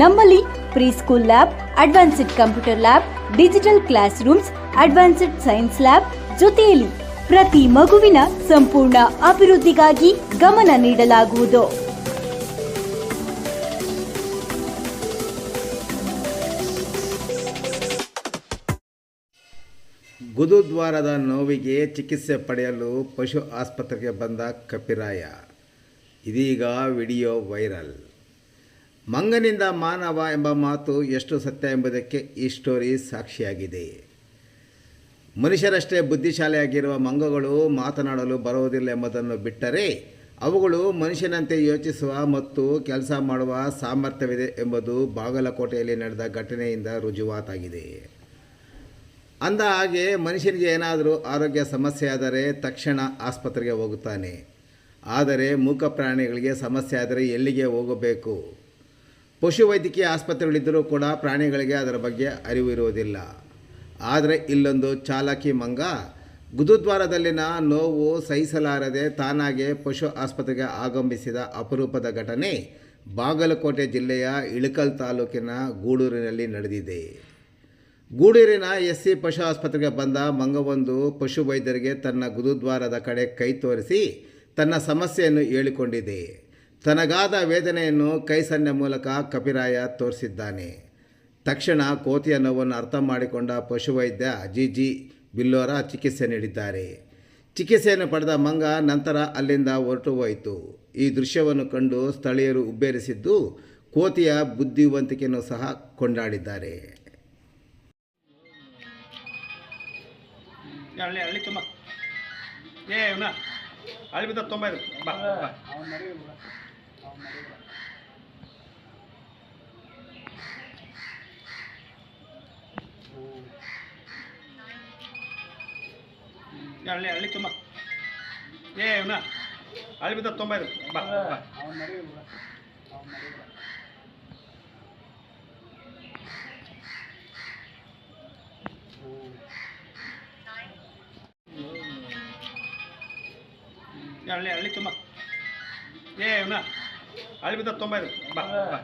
ನಮ್ಮಲ್ಲಿ pre school lab, advanced computer lab, digital classrooms advanced science lab ಜೊತೆಯಲ್ಲಿ ಪ್ರತಿ ಮಗುವಿನ ಸಂಪೂರ್ಣ ಅಭಿವೃದ್ಧಿಗಾಗಿ ಗಮನ ನೀಡಲಾಗುವುದು. ಗುದುದ್ವಾರದ ನೋವಿಗೆ ಚಿಕಿತ್ಸೆ ಪಡೆಯಲು ಪಶು ಆಸ್ಪತ್ರೆಗೆ ಬಂದ ಕಪಿರಾಯ. ಇದೀಗ ವಿಡಿಯೋ ವೈರಲ್. ಮಂಗನಿಂದ ಮಾನವ ಎಂಬ ಮಾತು ಎಷ್ಟು ಸತ್ಯ ಎಂಬುದಕ್ಕೆ ಈ ಸ್ಟೋರಿ ಸಾಕ್ಷಿಯಾಗಿದೆ. ಮನುಷ್ಯರಷ್ಟೇ ಬುದ್ಧಿಶಾಲಿಯಾಗಿರುವ ಮಂಗಗಳು ಮಾತನಾಡಲು ಬರುವುದಿಲ್ಲ ಎಂಬುದನ್ನು ಬಿಟ್ಟರೆ ಅವುಗಳು ಮನುಷ್ಯನಂತೆ ಯೋಚಿಸುವ ಮತ್ತು ಕೆಲಸ ಮಾಡುವ ಸಾಮರ್ಥ್ಯವಿದೆ ಎಂಬುದು ಬಾಗಲಕೋಟೆಯಲ್ಲಿ ನಡೆದ ಘಟನೆಯಿಂದ ರುಜುವಾತಾಗಿದೆ. ಅಂದ ಹಾಗೆ ಮನುಷ್ಯನಿಗೆ ಏನಾದರೂ ಆರೋಗ್ಯ ಸಮಸ್ಯೆ ಆದರೆ ತಕ್ಷಣ ಆಸ್ಪತ್ರೆಗೆ ಹೋಗುತ್ತಾನೆ. ಆದರೆ ಮೂಕ ಪ್ರಾಣಿಗಳಿಗೆ ಸಮಸ್ಯೆ ಆದರೆ ಎಲ್ಲಿಗೆ ಹೋಗಬೇಕು? ಪಶುವೈದ್ಯಕೀಯ ಆಸ್ಪತ್ರೆಗಳಿದ್ದರೂ ಕೂಡ ಪ್ರಾಣಿಗಳಿಗೆ ಅದರ ಬಗ್ಗೆ ಅರಿವು ಇರುವುದಿಲ್ಲ ಆದರೆ ಇಲ್ಲೊಂದು ಚಾಲಕಿ ಮಂಗ ಗುದುದ್ವಾರದಲ್ಲಿನ ನೋವು ಸಹಿಸಲಾರದೆ ತಾನಾಗೆ ಪಶು ಆಸ್ಪತ್ರೆಗೆ ಆಗಮಿಸಿದ ಅಪರೂಪದ ಘಟನೆ ಬಾಗಲಕೋಟೆ ಜಿಲ್ಲೆಯ ಇಳಕಲ್ ತಾಲೂಕಿನ ಗೂಡೂರಿನಲ್ಲಿ ನಡೆದಿದೆ. ಗೂಡೂರಿನ ಎಸ್ ಸಿ ಪಶು ಆಸ್ಪತ್ರೆಗೆ ಬಂದ ಮಂಗವೊಂದು ಪಶು ವೈದ್ಯರಿಗೆ ತನ್ನ ಗುದುದ್ವಾರದ ಕಡೆ ಕೈ ತೋರಿಸಿ ತನ್ನ ಸಮಸ್ಯೆಯನ್ನು ಹೇಳಿಕೊಂಡಿದೆ. ತನಗಾದ ವೇದನೆಯನ್ನು ಕೈಸನ್ನೆ ಮೂಲಕ ಕಪಿರಾಯ ತೋರಿಸಿದ್ದಾನೆ. ತಕ್ಷಣ ಕೋತಿಯ ನೋವನ್ನು ಅರ್ಥ ಮಾಡಿಕೊಂಡ ಪಶುವೈದ್ಯ ಜಿ ಜಿ ಬಿಲ್ಲೋರ ಚಿಕಿತ್ಸೆ ನೀಡಿದ್ದಾರೆ. ಚಿಕಿತ್ಸೆಯನ್ನು ಪಡೆದ ಮಂಗ ನಂತರ ಅಲ್ಲಿಂದ ಹೊರಟು ಹೋಯಿತು ಈ ದೃಶ್ಯವನ್ನು ಕಂಡು ಸ್ಥಳೀಯರು ಉಬ್ಬೇರಿಸಿದ್ದು ಕೋತಿಯ ಬುದ್ಧಿವಂತಿಕೆಯನ್ನು ಸಹ ಕೊಂಡಾಡಿದ್ದಾರೆ. ಏ ಇವನ ಹಳ್ಳಿ ಬಿದ್ದ ತುಂಬ ಇದು ಬಾ ಬಾ ಹಳ್ಳಿ ಹಳ್ಳಿ ತುಂಬ ಏ ಇವನ ಹಳ್ಳಿ ಬಿದ್ದ ತುಂಬ ಇದು ಬಾ ಬಾ ಹಳ್ಳಿ ಹಳ್ಳಿ ತುಂಬ ಏ ಇವನ ಹಳ್ಳಿ ಬಿದ್ದ ತುಂಬ ಇದು ಬಾ ಬಾ